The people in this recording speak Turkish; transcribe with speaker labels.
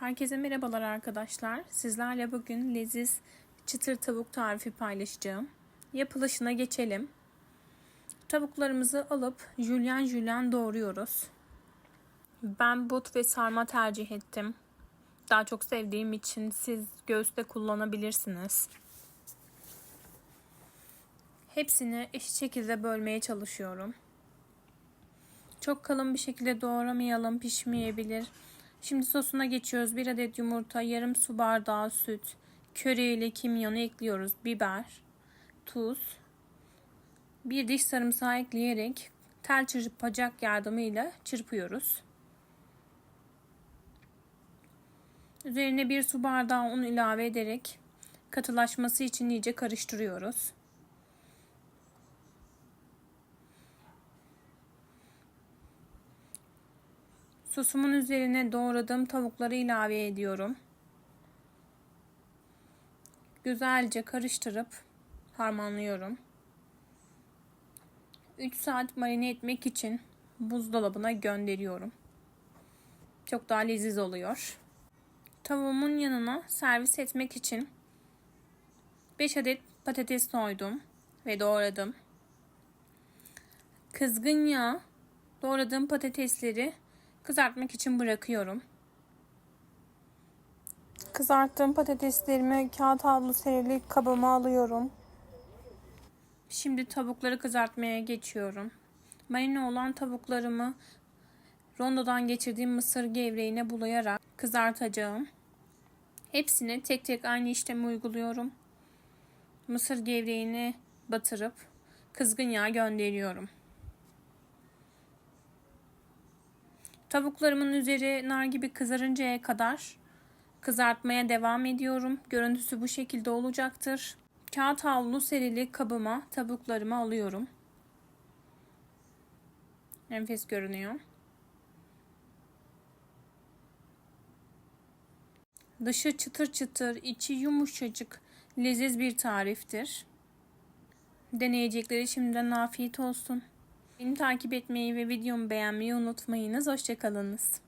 Speaker 1: Herkese merhabalar arkadaşlar. Sizlerle bugün leziz çıtır tavuk tarifi paylaşacağım. Yapılışına geçelim. Tavuklarımızı alıp jülyen jülyen doğruyoruz. Ben but ve sarma tercih ettim. Daha çok sevdiğim için siz göğüste kullanabilirsiniz. Hepsini eşit şekilde bölmeye çalışıyorum. Çok kalın bir şekilde doğramayalım, pişmeyebilir. Şimdi sosuna geçiyoruz. Bir adet yumurta, yarım su bardağı süt, köri ile kimyonu ekliyoruz. Biber, tuz, bir diş sarımsağı ekleyerek tel çırpacak yardımıyla çırpıyoruz. Üzerine bir su bardağı un ilave ederek katılaşması için iyice karıştırıyoruz. Sosumun üzerine doğradığım tavukları ilave ediyorum. Güzelce karıştırıp harmanlıyorum. 3 saat marine etmek için buzdolabına gönderiyorum. Çok daha leziz oluyor. Tavuğumun yanına servis etmek için 5 adet patates soydum ve doğradım. Kızgın yağ doğradığım patatesleri kızartmak için bırakıyorum. Kızarttığım patateslerimi kağıt havlu serili kabıma alıyorum. Şimdi tavukları kızartmaya geçiyorum. Marine olan tavuklarımı rondodan geçirdiğim mısır gevreğine bulayarak kızartacağım. Hepsine tek tek aynı işlemi uyguluyorum. Mısır gevreğini batırıp kızgın yağ gönderiyorum. Tavuklarımın üzeri nar gibi kızarıncaya kadar kızartmaya devam ediyorum. Görüntüsü bu şekilde olacaktır. Kağıt havlu serili kabıma tavuklarımı alıyorum. Enfes görünüyor. Dışı çıtır çıtır, içi yumuşacık, leziz bir tariftir. Deneyecekleri şimdiden afiyet olsun. Beni takip etmeyi ve videomu beğenmeyi unutmayınız. Hoşçakalınız.